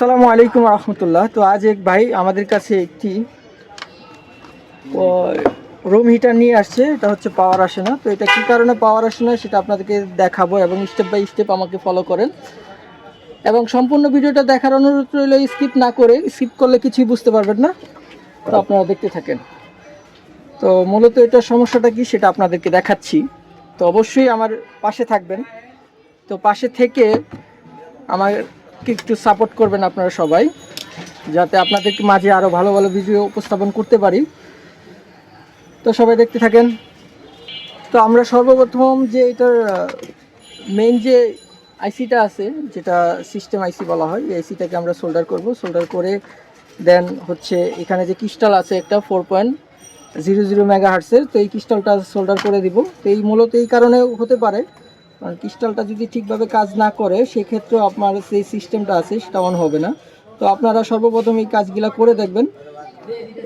আসসালামু আলাইকুম রহমতুল্লাহ। তো আজ এক ভাই আমাদের কাছে একটি রুম হিটার নিয়ে আসছে, এটা হচ্ছে পাওয়ার আসে না। তো এটা কী কারণে পাওয়ার আসে না সেটা আপনাদেরকে দেখাবো এবং স্টেপ বাই স্টেপ আমাকে ফলো করেন। এবং সম্পূর্ণ ভিডিওটা দেখার অনুরোধ রইল স্কিপ না করে স্কিপ করলে কিছুই বুঝতে পারবেন না। তো আপনারা দেখতে থাকেন। তো মূলত এটা সমস্যাটা কি সেটা আপনাদেরকে দেখাচ্ছি। তো অবশ্যই আমার পাশে থাকবেন। তো পাশে থেকে আমাকে একটু সাপোর্ট করবেন আপনারা সবাই, যাতে আপনাদের মাঝে আরও ভালো ভালো ভিডিও উপস্থাপন করতে পারি। তো সবাই দেখতে থাকেন। তো আমরা সর্বপ্রথম যে এটার মেন যে আইসিটা আছে, যেটা সিস্টেম আইসি বলা হয়, এই আইসিটাকে আমরা সোল্ডার করব। সোল্ডার করে দেন হচ্ছে এখানে যে ক্রিস্টাল আছে একটা four point zero zero mega হার্টসের তো এই ক্রিস্টালটা সোল্ডার করে দিব। তো এই মূলত এই কারণেও হতে পারে। কারণ ক্রিস্টালটা যদি ঠিকভাবে কাজ না করে সেক্ষেত্রে আপনার সেই সিস্টেমটা আছে, সেটা অন হবে না। তো আপনারা সর্বপ্রথম এই কাজগুলা করে দেখবেন।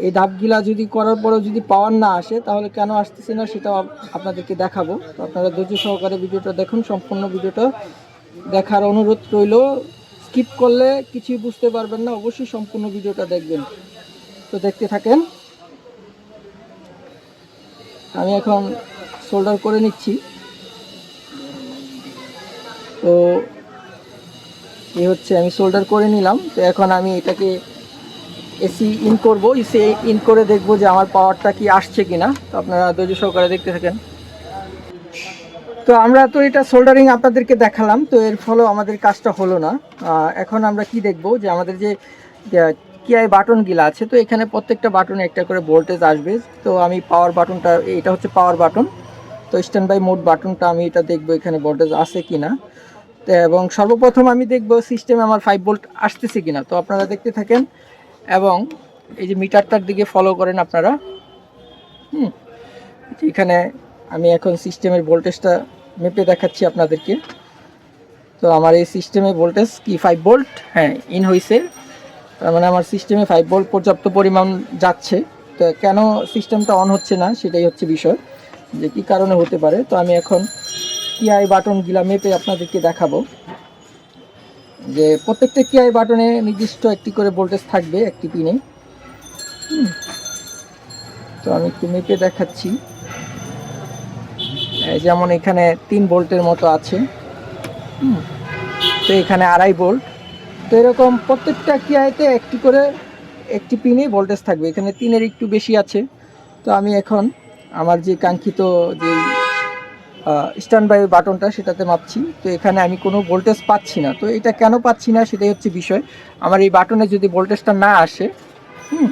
এই ধাপগুলা যদি করার পরেও যদি পাওয়ার না আসে, তাহলে কেন আসতেছে না, সেটাও আপনাদেরকে দেখাবো। তো আপনারা ধৈর্য সহকারে ভিডিওটা দেখুন, সম্পূর্ণ ভিডিওটা দেখার অনুরোধ রইল। স্কিপ করলে কিছুই বুঝতে পারবেন না, অবশ্যই সম্পূর্ণ ভিডিওটা দেখবেন। তো দেখতে থাকেন। আমি এখন সোল্ডার করে নিচ্ছি। তো এই হচ্ছে আমি সোল্ডার করে নিলাম। তো এখন আমি এটাকে এসি ইন করব। এসি ইন করে দেখব যে আমার পাওয়ারটা কি আসছে কিনা। তো আপনারা ধৈর্য সহকারে দেখতে থাকেন। তো আমরা তো এটা সোল্ডারিং আপনাদেরকে দেখালাম। তো এর ফলেও আমাদের কাজটা হলো না। এখন আমরা কি দেখব যে আমাদের যে কিআই বাটনগুলো আছে, তো এখানে প্রত্যেকটা বাটনে একটা করে ভোল্টেজ আসবে। তো আমি পাওয়ার বাটনটা এটা হচ্ছে পাওয়ার বাটন তো স্ট্যান্ড বাই মোড বাটনটা আমি এটা দেখব এখানে ভোল্টেজ আছে কিনা। তো এবং সর্বপ্রথম আমি দেখব সিস্টেমে আমার ফাইভ ভোল্ট আসতেছে কিনা। তো আপনারা দেখতে থাকেন এবং এই যে মিটারটার দিকে ফলো করেন আপনারা। হুম, এখানে আমি এখন সিস্টেমের ভোল্টেজটা মেপে দেখাচ্ছি আপনাদেরকে। তো আমার এই সিস্টেমে ভোল্টেজ কি ফাইভ ভোল্ট হ্যাঁ ইন হয়েছে তার মানে আমার সিস্টেমে ফাইভ ভোল্ট পর্যাপ্ত পরিমাণ যাচ্ছে। তো কেন সিস্টেমটা অন হচ্ছে না, সেটাই হচ্ছে বিষয় যে কি কারণে হতে পারে। তো আমি এখন কিআই বাটনগুলা মেপে আপনাদেরকে দেখাবো। যে প্রত্যেকটা কিআই বাটনে নির্দিষ্ট একটি করে ভোল্টেজ থাকবে একটি পিনে তো আমি একটু মেপে দেখাচ্ছি। যেমন এখানে তিন ভোল্টের মতো আছে। তো এখানে আড়াই ভোল্ট। তো এরকম প্রত্যেকটা কিআইতে একটি করে একটি পিনে ভোল্টেজ থাকবে। এখানে তিনের একটু বেশি আছে। তো আমি এখন আমার যে কাঙ্ক্ষিত যে স্ট্যান্ড বাই বাটনটা সেটাতে মাপছি। তো এখানে আমি কোনো ভোল্টেজ পাচ্ছি না। তো এটা কেন পাচ্ছি না সেটাই হচ্ছে বিষয়। আমার এই বাটনে যদি ভোল্টেজটা না আসে, হুম,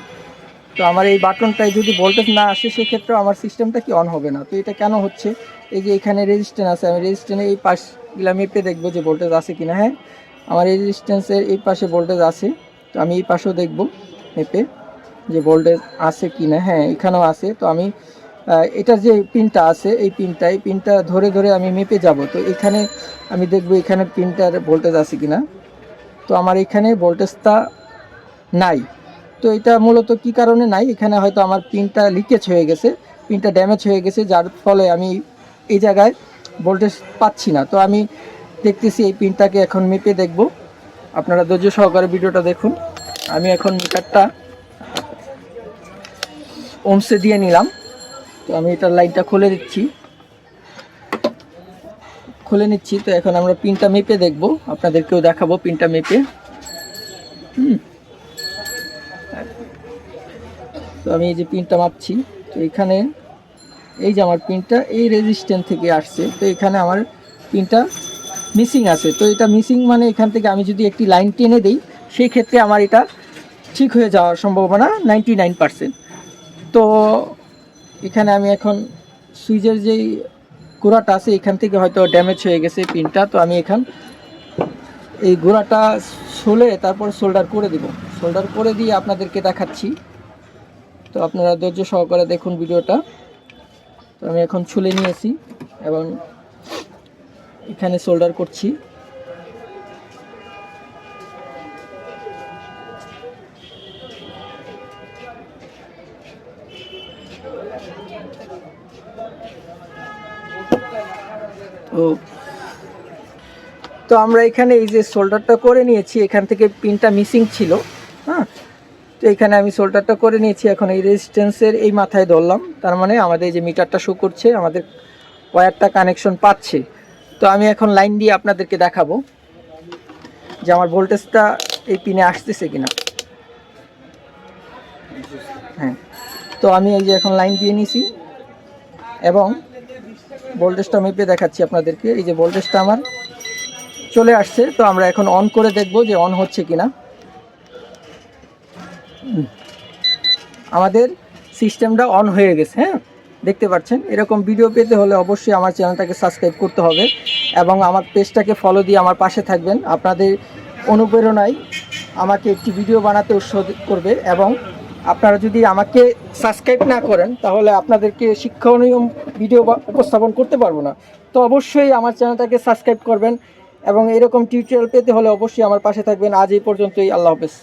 তো আমার এই বাটনটায় যদি ভোল্টেজ না আসে সেক্ষেত্রে আমার সিস্টেমটা কি অন হবে না? তো এটা কেন হচ্ছে? এই যে এখানে রেজিস্ট্যান্স আছে, আমি রেজিস্ট্যান্সের এই পাশগুলা মেপে দেখব যে ভোল্টেজ আছে কি না হ্যাঁ আমার এই রেজিস্ট্যান্সের এই পাশে ভোল্টেজ আছে। তো আমি এই পাশেও দেখব মেপে যে ভোল্টেজ আছে কি না হ্যাঁ এখানেও আছে। তো আমি এটার যে পিনটা আছে, এই পিনটা এই পিনটা ধরে ধরে আমি মেপে যাব। তো এখানে আমি দেখব এখানে পিনটার ভোল্টেজ আছে কি না তো আমার এখানে ভোল্টেজটা নাই। তো এটা মূলত কি কারণে নাই? এখানে হয়তো আমার পিনটা লিকেজ হয়ে গেছে, পিনটা ড্যামেজ হয়ে গেছে, যার ফলে আমি এই জায়গায় ভোল্টেজ পাচ্ছি না। তো আমি দেখতেছি এই পিনটাকে এখন মেপে দেখব। আপনারা ধৈর্য সহকারে ভিডিওটা দেখুন। আমি এখন মিটারটা ওমসে দিয়ে নিলাম। আমি এটার লাইনটা খুলে দিচ্ছি। খুলে নিচ্ছি, তো এখন আমরা পিনটা মেপে দেখব। আপনাদেরকেও দেখাবো পিনটা মেপে। হুম। তো আমি এই যে পিনটা মাপছি, তো এখানে এই যে আমার পিনটা এই রেজিস্ট্যান্ট থেকে আসছে, তো এখানে আমার পিনটা মিসিং আছে। তো এটা মিসিং মানে এখান থেকে আমি যদি একটি লাইন টেনে দিই সেই ক্ষেত্রে আমার এটা ঠিক হয়ে যাওয়ার সম্ভাবনা নাইনটি তো এখানে আমি এখন সুইচের যেই গোড়াটা আছে, এখান থেকে হয়তো ড্যামেজ হয়ে গেছে পিনটা তো আমি এখান এই গোড়াটা সোলে তারপর সোল্ডার করে দেব। সোল্ডার করে দিয়ে আপনাদেরকে দেখাচ্ছি। তো আপনারা ধৈর্য সহকারে দেখুন ভিডিওটা। তো আমি এখন ছুলে নিয়েছি এবং এখানে সোল্ডার করছি। তো তো আমরা এখানে এই যে শোল্ডারটা করে নিয়েছি, এখান থেকে পিনটা মিসিং ছিল হ্যাঁ? তো এখানে আমি শোল্ডারটা করে নিয়েছি, এখন এই রেজিস্ট্যান্সের এই মাথায় ধরলাম, তার মানে আমাদের যে মিটারটা শো করছে, আমাদের ওয়্যারটা কানেকশন পাচ্ছে। তো আমি এখন লাইন দিয়ে আপনাদেরকে দেখাবো যে আমার ভোল্টেজটা এই পিনে আসতেছে কিনা। হ্যাঁ। তো আমি এই যে এখন লাইন দিয়ে নিছি, এবং ভোল্টেজটা মেপে দেখাচ্ছি আপনাদেরকে। এই যে ভোল্টেজটা আমার চলে আসছে, তো আমরা এখন অন করে দেখব যে অন হচ্ছে কিনা। আমাদের সিস্টেমটা অন হয়ে গেছে হ্যাঁ? দেখতে পাচ্ছেন? এরকম ভিডিও পেতে হলে অবশ্যই আমার চ্যানেলটাকে সাবস্ক্রাইব করতে হবে এবং আমার পেজটাকে ফলো দিয়ে আমার পাশে থাকবেন। আপনাদের অনুপ্রেরণায় আমাকে একটি ভিডিও বানাতে উৎসাহ করবে এবং আপনারা যদি আমাকে সাবস্ক্রাইব না করেন, তাহলে আপনাদেরকে শিক্ষণীয় ভিডিও উপস্থাপন করতে পারব না। তো অবশ্যই আমার চ্যানেলটাকে সাবস্ক্রাইব করবেন এবং এরকম টিউটোরিয়াল পেতে হলে অবশ্যই আমার পাশে থাকবেন। আজ এই পর্যন্তই, আল্লাহ হাফেজ।